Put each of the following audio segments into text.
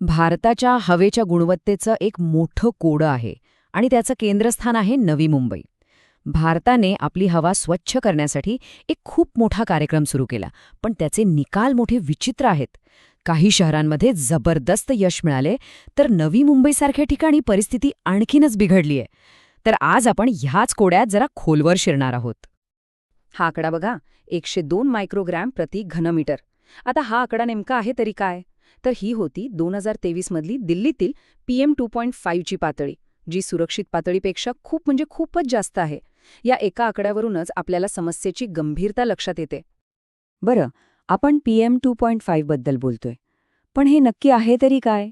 भारताच्या हवेच्या गुणवत्तेचं एक मोठं कोडं आहे आणि त्याचं केंद्रस्थान आहे नवी मुंबई. भारताने आपली हवा स्वच्छ करण्यासाठी एक खूप मोठा कार्यक्रम सुरू केला पण त्याचे निकाल मोठे विचित्र आहेत. काही शहरांमध्ये जबरदस्त यश मिळाले तर नवी मुंबईसारख्या ठिकाणी परिस्थिती आणखीनच बिघडलीय तर आज आपण ह्याच कोड्यात जरा खोलवर शिरणार आहोत. हा आकडा बघा एकशे दोन मायक्रोग्रॅम प्रति घनमीटर. आता हा आकडा नेमका आहे तरी काय? तर ही होती दोन हजार तेवीसमधली दिल्लीतील पीएम टू पॉईंट फाईव्हची पातळी जी सुरक्षित पातळीपेक्षा खूप म्हणजे खूपच जास्त आहे. या एका आकड्यावरूनच आपल्याला समस्येची गंभीरता लक्षात येते. बरं आपण पीएम टू पॉईंट फाईव्हबद्दल बोलतोय पण हे नक्की आहे तरी काय?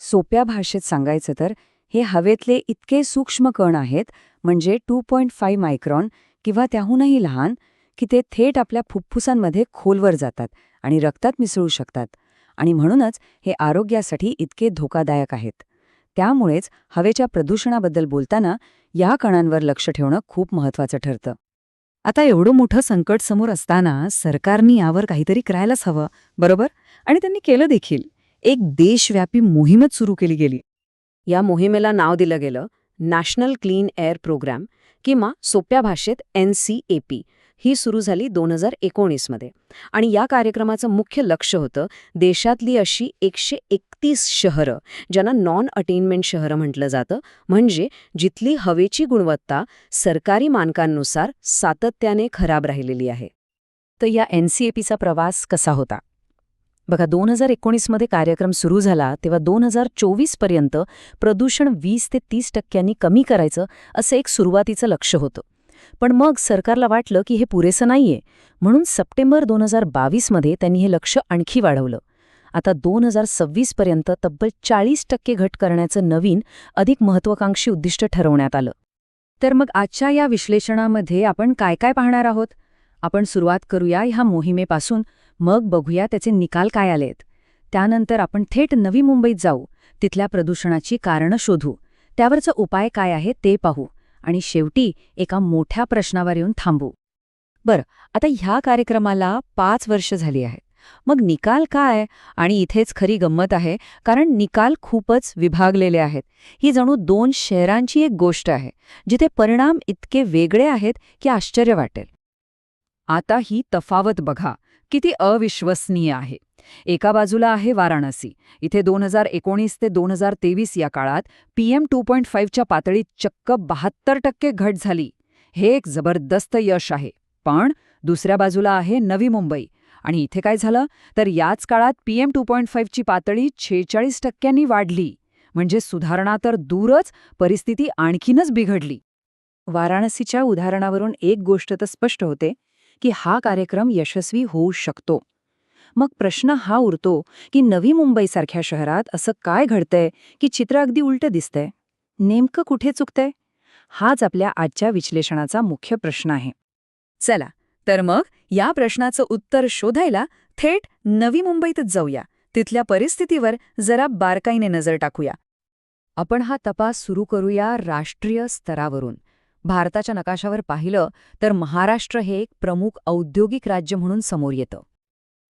सोप्या भाषेत सांगायचं तर हे हवेतले इतके सूक्ष्म कण आहेत म्हणजे टू पॉईंट फाईव्ह मायक्रॉन किंवा त्याहूनही लहान की ते थेट आपल्या फुफ्फुसांमध्ये खोलवर जातात आणि रक्तात मिसळू शकतात. आणि म्हणूनच हे आरोग्यासाठी इतके धोकादायक आहेत. त्यामुळेच हवेच्या प्रदूषणाबद्दल बोलताना या कणांवर लक्ष ठेवणं खूप महत्वाचं ठरतं. आता एवढं मोठं संकट समोर असताना सरकारनी यावर काहीतरी करायलाच हवं बरोबर? आणि त्यांनी केलं देखील. एक देशव्यापी मोहीमच सुरू केली गेली. या मोहिमेला नाव दिलं गेलं नॅशनल क्लीन एअर प्रोग्रॅम किंवा सोप्या भाषेत एन सी ए पी. ही सुरू झाली दोन हजार एकोणीसमध्ये. आणि या कार्यक्रमाचं मुख्य लक्ष होतं देशातली अशी एकशे एकतीस शहरं ज्यांना नॉन अटेनमेंट शहरं म्हटलं जातं. म्हणजे जिथली हवेची गुणवत्ता सरकारी मानकांनुसार सातत्याने खराब राहिलेली आहे. तर या एन सी ए पीचा प्रवास कसा होता? बघा दोन हजार एकोणीसमध्ये कार्यक्रम सुरू झाला तेव्हा दोन हजार चोवीसपर्यंत प्रदूषण वीस ते तीस टक्क्यांनी कमी करायचं असं एक सुरुवातीचं लक्ष होतं. पण मग सरकारला वाटलं की हे पुरेसं नाहीये. म्हणून सप्टेंबर दोन हजार बावीसमध्ये त्यांनी हे लक्ष आणखी वाढवलं. आता दोन हजार सव्वीसपर्यंत तब्बल चाळीस टक्के घट करण्याचं नवीन अधिक महत्वाकांक्षी उद्दिष्ट ठरवण्यात आलं. तर मग आजच्या या विश्लेषणामध्ये आपण काय काय पाहणार आहोत? आपण सुरुवात करूया ह्या मोहिमेपासून. मग बघूया त्याचे निकाल काय आलेत. त्यानंतर आपण थेट नवी मुंबईत जाऊ. तिथल्या प्रदूषणाची कारणं शोधू. त्यावरचं उपाय काय आहे ते पाहू. आणि शेवटी एका मोठ्या प्रश्नावर येऊन थांबू. बरं आता ह्या कार्यक्रमाला पाच वर्ष झाली आहेत. मग निकाल काय? आणि इथेच खरी गंमत आहे कारण निकाल खूपच विभागलेले आहेत. ही जणू दोन शहरांची एक गोष्ट आहे जिथे परिणाम इतके वेगळे आहेत की आश्चर्य वाटेल. आता ही तफावत बघा. किती अविश्वसनीय आहे. एका बाजूला आहे वाराणसी. इथे दोन हजार एकोणीस ते दोन हजार तेवीस या काळात पीएम टू पॉईंट फाईव्हच्या पातळीत चक्क बहात्तर टक्के घट झाली. हे एक जबरदस्त यश आहे. पण दुसऱ्या बाजूला आहे नवी मुंबई. आणि इथे काय झालं? तर याच काळात पीएम टू पॉईंट फाईव्हची पातळी छेचाळीस टक्क्यांनी वाढली. म्हणजे सुधारणा तर दूरच परिस्थिती आणखीनच बिघडली. वाराणसीच्या उदाहरणावरून एक गोष्ट तर स्पष्ट होते. की हा कार्यक्रम यशस्वी होऊ शकतो. मग प्रश्न हा उरतो की नवी मुंबईसारख्या शहरात असं काय घडतंय की चित्र अगदी उलटं दिसतंय? नेमकं कुठे चुकतंय? हाच आपल्या आजच्या विश्लेषणाचा मुख्य प्रश्न आहे. चला तर मग या प्रश्नाचं उत्तर शोधायला थेट नवी मुंबईतच जाऊया. तिथल्या परिस्थितीवर जरा बारकाईने नजर टाकूया. आपण हा तपास सुरू करूया राष्ट्रीय स्तरावरून. भारताच्या नकाशावर पाहिलं तर महाराष्ट्र हे एक प्रमुख औद्योगिक राज्य म्हणून समोर येतं.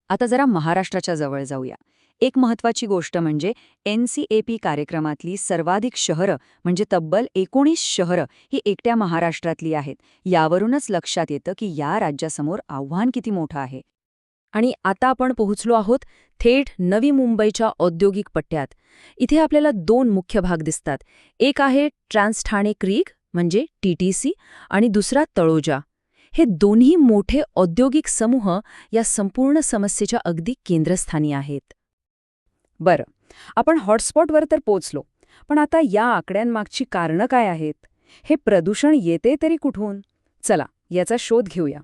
आता जरा महाराष्ट्राच्या जवळ जाऊया. एक महत्वाची गोष्ट म्हणजे एन सी ए पी कार्यक्रमातली सर्वाधिक शहरं म्हणजे तब्बल एकोणीस शहरं ही एकट्या महाराष्ट्रातली आहेत. यावरूनच लक्षात येतं की या राज्यासमोर आव्हान किती मोठं आहे. आणि आता आपण पोहोचलो आहोत थेट नवी मुंबईच्या औद्योगिक पट्ट्यात. इथे आपल्याला दोन मुख्य भाग दिसतात. एक आहे ट्रान्सठाणे क्रीक म्हणजे टीटीसी आणि दुसरा तळोजा. हे दोन्ही मोठे औद्योगिक समूह या संपूर्ण समस्येच्या अगदी केंद्रस्थानी आहेत. बरं आपण हॉटस्पॉटवर तर पोचलो पण आता या आकड्यांमागची कारणं काय आहेत? हे प्रदूषण येते तरी कुठून? चला याचा शोध घेऊया.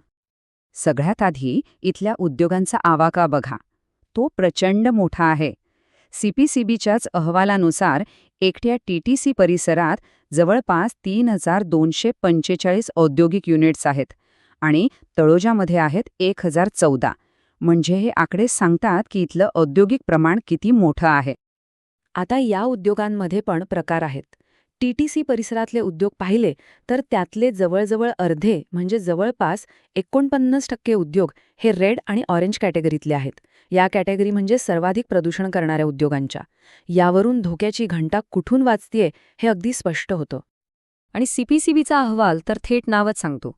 सगळ्यात आधी इथल्या उद्योगांचा आवाका बघा. तो प्रचंड मोठा आहे. सीपीसीबीच्याच अहवालानुसार एकट्या टीटीसी परिसरात जवळपास तीन हजार दोनशे पंचेचाळीस औद्योगिक युनिट्स आहेत आणि तळोजामध्ये आहेत एक हजार चौदा. म्हणजे हे आकडे सांगतात की इथलं औद्योगिक प्रमाण किती मोठं आहे. आता या उद्योगांमध्ये पण प्रकार आहेत. टीटीसी परिसरातले उद्योग पाहिले तर त्यातले जवळजवळ अर्धे म्हणजे जवळपास एकोणपन्नास टक्के उद्योग हे रेड आणि ऑरेंज कॅटेगरीतले आहेत. या कॅटेगरी म्हणजे सर्वाधिक प्रदूषण करणाऱ्या उद्योगांच्या. यावरून धोक्याची घंटा कुठून वाचतीये हे अगदी स्पष्ट होतं. आणि सीपीसीबीचा अहवाल तर थेट नावच सांगतो.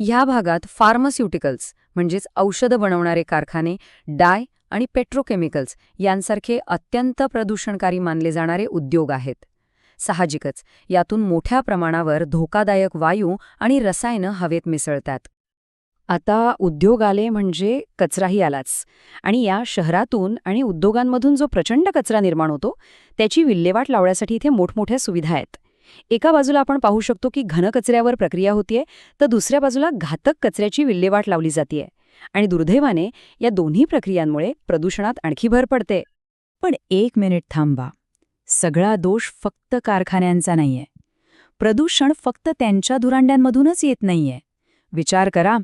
ह्या भागात फार्मास्युटिकल्स म्हणजेच औषधं बनवणारे कारखाने डाय आणि पेट्रोकेमिकल्स यांसारखे अत्यंत प्रदूषणकारी मानले जाणारे उद्योग आहेत. साहजिकच. यातून मोठ्या प्रमाणावर धोकादायक वायू आणि रसायनं हवेत मिसळतात. आता उद्योग आले म्हणजे कचराही आलाच. आणि या शहरातून आणि उद्योगांमधून जो प्रचंड कचरा निर्माण होतो त्याची विल्हेवाट लावण्यासाठी इथे मोठमोठ्या सुविधा आहेत. एका बाजूला आपण पाहू शकतो की घनकचऱ्यावर प्रक्रिया होतीये तर दुसऱ्या बाजूला घातक कचऱ्याची विल्हेवाट लावली जातीये. आणि दुर्दैवाने या दोन्ही प्रक्रियांमुळे प्रदूषणात आणखी भर पडते. पण एक मिनिट थांबा. सगळा दोष फक्त कारखान्यांचा नाहीये. प्रदूषण फक्त त्यांच्या धुरांड्यांमधूनच येत नाहीये. विचार करा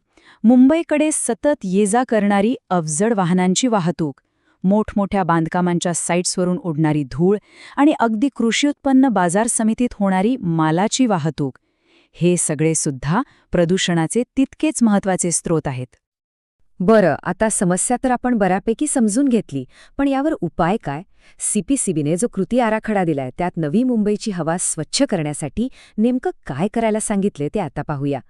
मुंबईकडे सतत ये जा करणारी अवजड वाहनांची वाहतूक मोठमोठ्या बांधकामांच्या साईट्सवरून उडणारी धूळ आणि अगदी कृषी उत्पन्न बाजार समितीत होणारी मालाची वाहतूक हे सगळे सुद्धा प्रदूषणाचे तितकेच महत्त्वाचे स्रोत आहेत. बरं आता समस्या तर आपण बऱ्यापैकी समजून घेतली पण यावर उपाय काय? सीपीसीबीने जो कृती आराखडा दिलाय त्यात नवी मुंबईची हवा स्वच्छ करण्यासाठी नेमकं काय करायला सांगितले ते आता पाहूया.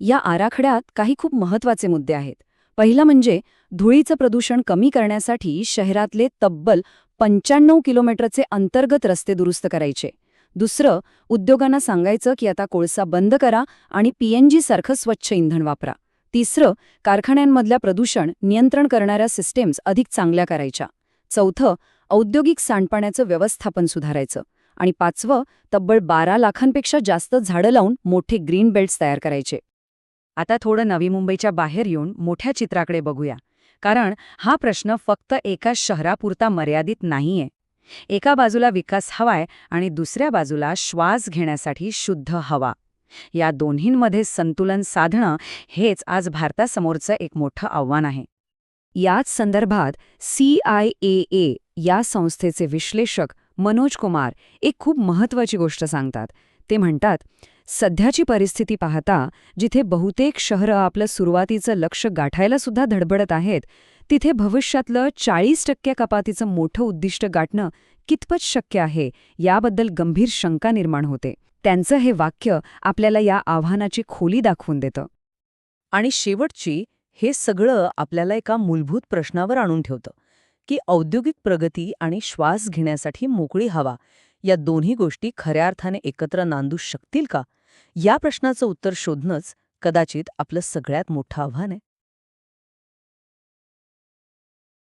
या आराखड्यात काही खूप महत्त्वाचे मुद्दे आहेत. पहिला म्हणजे धुळीचं प्रदूषण कमी करण्यासाठी शहरातले तब्बल पंच्याण्णव किलोमीटरचे अंतर्गत रस्ते दुरुस्त करायचे. दुसरं उद्योगांना सांगायचं की आता कोळसा बंद करा आणि पीएनजी सारखं स्वच्छ इंधन वापरा. तिसरं कारखान्यांमधल्या प्रदूषण नियंत्रण करणाऱ्या सिस्टेम्स अधिक चांगल्या करायच्या. चौथं औद्योगिक सांडपाण्याचं व्यवस्थापन सुधारायचं. आणि पाचवं तब्बल बारा लाखांपेक्षा जास्त झाडं लावून मोठे ग्रीन बेल्ट्स तयार करायचे. आता थोडं नवी मुंबईच्या बाहेर येऊन मोठ्या चित्राकडे बघूया. कारण हा प्रश्न फक्त एका शहरापुरता मर्यादित नाहीये. एका बाजूला विकास हवाय आणि दुसऱ्या बाजूला श्वास घेण्यासाठी शुद्ध हवा. या दोन्हींमध्ये संतुलन साधणं हेच आज भारतासमोरचं एक मोठं आव्हान आहे. याच संदर्भात सी आय ए ए या संस्थेचे विश्लेषक मनोज कुमार एक खूप महत्वाची गोष्ट सांगतात. ते म्हणतात सध्याची परिस्थिती पाहता जिथे बहुतेक शहरं आपलं सुरुवातीचं लक्ष गाठायला सुद्धा धडबडत आहेत तिथे भविष्यातलं चाळीस टक्के कपातीचं मोठं उद्दिष्ट गाठणं कितपत शक्य आहे याबद्दल गंभीर शंका निर्माण होते. त्यांचं हे वाक्य आपल्याला या आव्हानाची खोली दाखवून देतं. आणि शेवटची हे सगळं आपल्याला एका मूलभूत प्रश्नावर आणून ठेवतं की औद्योगिक प्रगती आणि श्वास घेण्यासाठी मोकळी हवा या दोन्ही गोष्टी खऱ्या अर्थाने एकत्र नांदू शकतील का? या प्रश्नाचं उत्तर शोधणंच कदाचित आपलं सगळ्यात मोठं आव्हान आहे.